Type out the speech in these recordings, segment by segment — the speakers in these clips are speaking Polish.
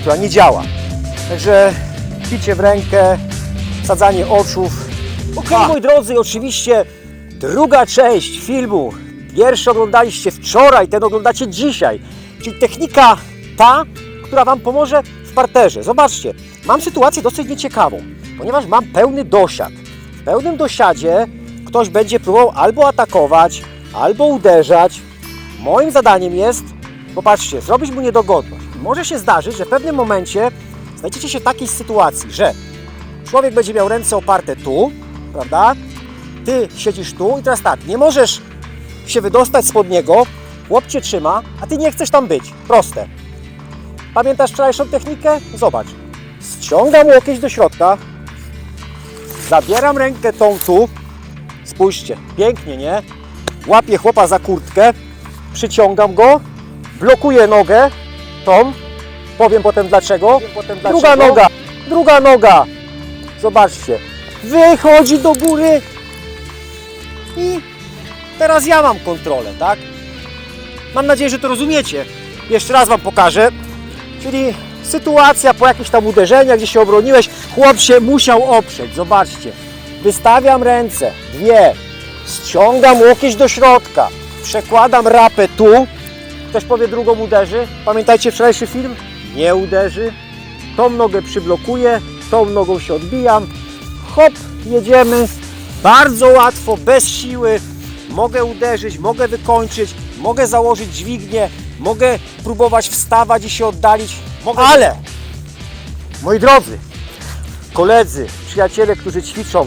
która nie działa. Także picie w rękę, sadzanie oczów. Okej, moi drodzy, oczywiście druga część filmu. Pierwszy oglądaliście wczoraj, ten oglądacie dzisiaj. Czyli technika ta, która Wam pomoże w parterze. Zobaczcie, mam sytuację dosyć nieciekawą, ponieważ mam pełny dosiad. W pełnym dosiadzie ktoś będzie próbował albo atakować, albo uderzać. Moim zadaniem jest, popatrzcie, zrobić mu niedogodność. Może się zdarzyć, że w pewnym momencie znajdziecie się w takiej sytuacji, że człowiek będzie miał ręce oparte tu, prawda? Ty siedzisz tu i teraz tak, nie możesz się wydostać spod niego, chłop cię trzyma, a ty nie chcesz tam być. Proste. Pamiętasz wczorajszą technikę? Zobacz. Ściągam łokieć do środka, zabieram rękę tą tu, spójrzcie, pięknie, nie? Łapię chłopa za kurtkę, przyciągam go, blokuję nogę, tą, powiem potem dlaczego. Druga noga, druga noga, zobaczcie, wychodzi do góry i teraz ja mam kontrolę, tak? Mam nadzieję, że to rozumiecie. Jeszcze raz Wam pokażę. Czyli sytuacja po jakichś tam uderzeniach, gdzie się obroniłeś, chłop się musiał oprzeć. Zobaczcie. Wystawiam ręce, dwie, ściągam łokieć do środka, przekładam rapę tu. Ktoś powie drugą uderzy. Pamiętajcie wczorajszy film? Nie uderzy. Tą nogę przyblokuję, tą nogą się odbijam. Hop, jedziemy. Bardzo łatwo, bez siły. Mogę uderzyć, mogę wykończyć, mogę założyć dźwignię, mogę próbować wstawać i się oddalić. Mogę... Ale, moi drodzy, koledzy, przyjaciele, którzy ćwiczą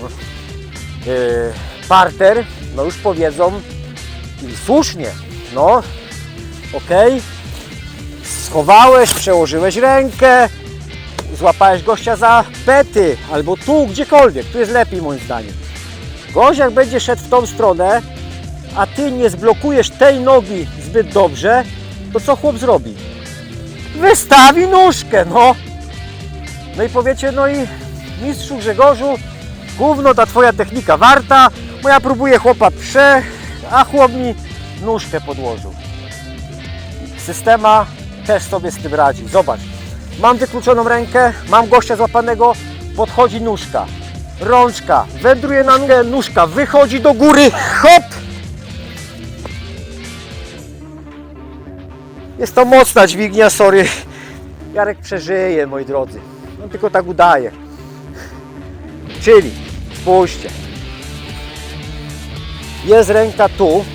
yy, parter, no już powiedzą i słusznie, no, okej, schowałeś, przełożyłeś rękę, złapałeś gościa za pety, albo tu, gdziekolwiek, tu jest lepiej moim zdaniem. Gość jak będzie szedł w tą stronę, a ty nie zblokujesz tej nogi zbyt dobrze, to co chłop zrobi? Wystawi nóżkę, no! No i powiecie, no i mistrzu Grzegorzu, gówno ta twoja technika warta, bo ja próbuję chłopa prze, a chłop mi nóżkę podłożył. Systema też sobie z tym radzi. Zobacz, mam wykluczoną rękę, mam gościa złapanego, podchodzi nóżka, rączka, wędruje na nóżkę, nóżka wychodzi do góry, hop! Jest to mocna dźwignia, sorry. Jarek przeżyje, moi drodzy. On tylko tak udaje. Czyli, spójrzcie. Jest ręka tu.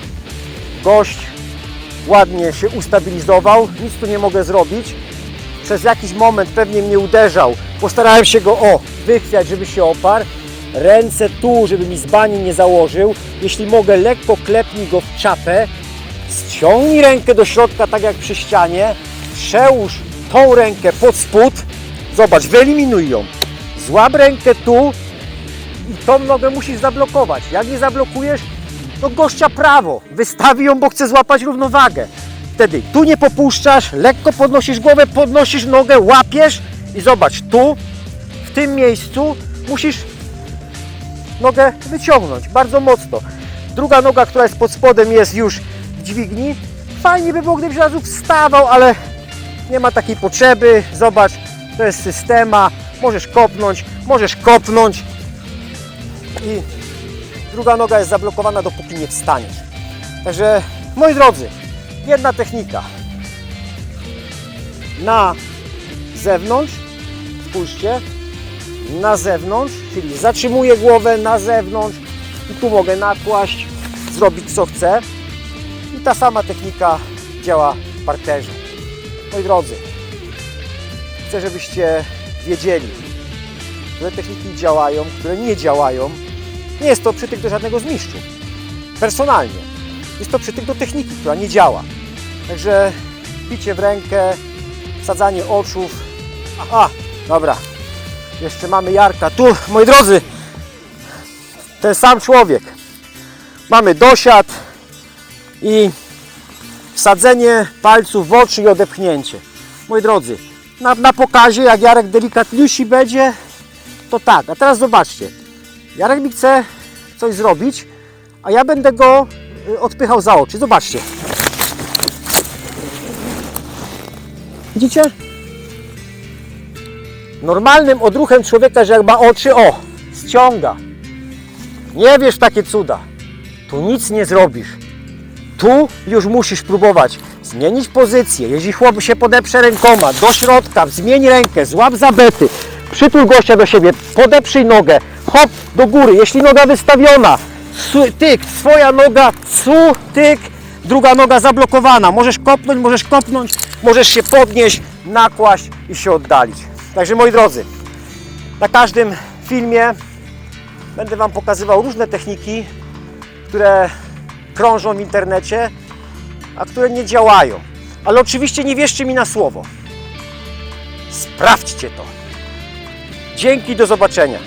Gość ładnie się ustabilizował. Nic tu nie mogę zrobić. Przez jakiś moment pewnie mnie uderzał. Postarałem się go, o, wychwiać, żeby się oparł. Ręce tu, żeby mi z bani nie założył. Jeśli mogę, lekko klepnij go w czapę. Ściągnij rękę do środka, tak jak przy ścianie. Przełóż tą rękę pod spód. Zobacz, wyeliminuj ją. Złap rękę tu i tą nogę musisz zablokować. Jak nie zablokujesz, to gościa prawo. Wystawi ją, bo chce złapać równowagę. Wtedy tu nie popuszczasz, lekko podnosisz głowę, podnosisz nogę, łapiesz i zobacz, tu, w tym miejscu musisz nogę wyciągnąć bardzo mocno. Druga noga, która jest pod spodem, jest już w dźwigni. Fajnie by było, gdybyś razu wstawał, ale nie ma takiej potrzeby. Zobacz, to jest systema. Możesz kopnąć, możesz kopnąć i druga noga jest zablokowana, dopóki nie wstaniesz. Także, moi drodzy, jedna technika. Na zewnątrz, spójrzcie, na zewnątrz, czyli zatrzymuję głowę na zewnątrz i tu mogę nakłaść, zrobić co chcę. I ta sama technika działa w parterze. Moi drodzy, chcę, żebyście wiedzieli, które techniki działają, które nie działają. Nie jest to przytyk do żadnego z mistrzów. Personalnie. Jest to przytyk do techniki, która nie działa. Także picie w rękę, sadzanie oczów. Aha, dobra. Jeszcze mamy Jarka. Tu, moi drodzy, ten sam człowiek. Mamy dosiad i wsadzenie palców w oczy i odepchnięcie. Moi drodzy, na, na pokazie, jak Jarek delikatniusi będzie, to tak. A teraz zobaczcie. Jarek mi chce coś zrobić, a ja będę go y, odpychał za oczy. Zobaczcie. Widzicie? Normalnym odruchem człowieka, że jak ma oczy, o, ściąga. Nie wiesz takie cuda. Tu nic nie zrobisz. Tu już musisz próbować zmienić pozycję. Jeśli chłop się podeprze rękoma do środka, zmień rękę, złap za bety, przytul gościa do siebie, podeprzyj nogę, hop do góry. Jeśli noga wystawiona, tyk, swoja noga, su, tyk, druga noga zablokowana. Możesz kopnąć, możesz kopnąć, możesz się podnieść, nakłaść i się oddalić. Także moi drodzy, na każdym filmie będę Wam pokazywał różne techniki, które krążą w internecie, a które nie działają. Ale oczywiście nie wierzcie mi na słowo. Sprawdźcie to. Dzięki, do zobaczenia.